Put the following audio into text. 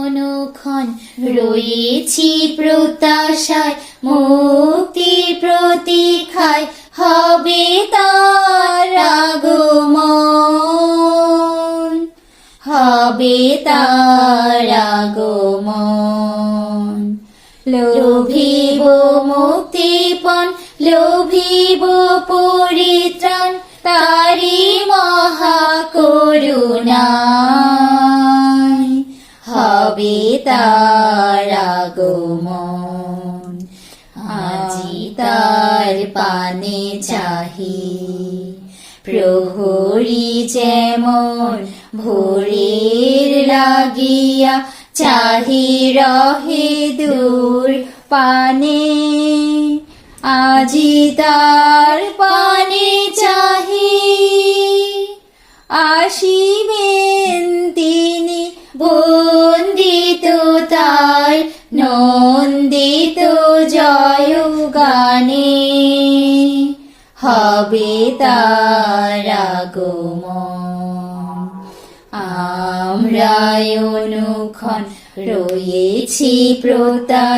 অনুক্ষণ রয়েছি প্রত্যাশায় মুক্তির প্রতীক্ষায় হবে তার আগমন, হবে তার আগমন। লোভিব মুক্তিপণ, লোভিব পরিত্রাণ তারি মহাকরুণায় হবে তার আগমন। আজি তার পানে চাহি। প্রহরী যেমন ভোরের লাগিয়া চাহি রহে দূর পানে। আজি তার পানে চাহি। আসিবেন নন্দিত জয় গানে হবে তার গোম আমরা অনুক্ষণ রয়েছি প্রতা